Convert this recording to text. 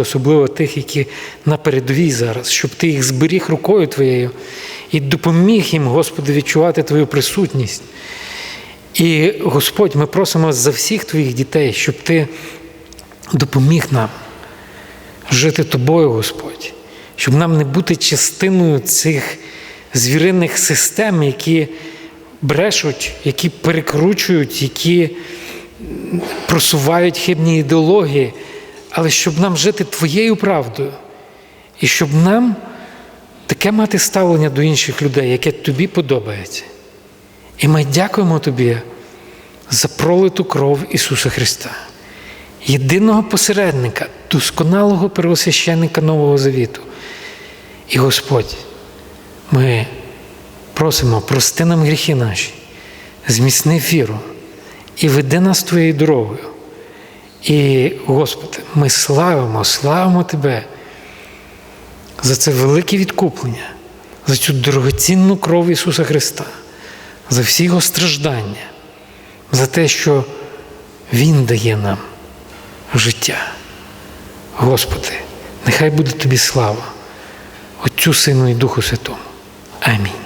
особливо тих, які на передовій зараз, щоб ти їх зберіг рукою твоєю і допоміг їм, Господи, відчувати Твою присутність. І Господь, ми просимо за всіх твоїх дітей, щоб ти допоміг нам жити тобою, Господь, щоб нам не бути частиною цих звіриних систем, які брешуть, які перекручують, які просувають хибні ідеології, але щоб нам жити твоєю правдою, і щоб нам таке мати ставлення до інших людей, яке тобі подобається. І ми дякуємо тобі за пролиту кров Ісуса Христа, єдиного посередника, досконалого первосвященника Нового Завіту. І Господь, ми просимо, прости нам гріхи наші, зміцни віру і веди нас твоєю дорогою. І, Господи, ми славимо, славимо Тебе за це велике відкуплення, за цю дорогоцінну кров Ісуса Христа, за всі його страждання, за те, що Він дає нам життя. Господи, нехай буде Тобі слава, Отцю Сину і Духу Святому. Амінь.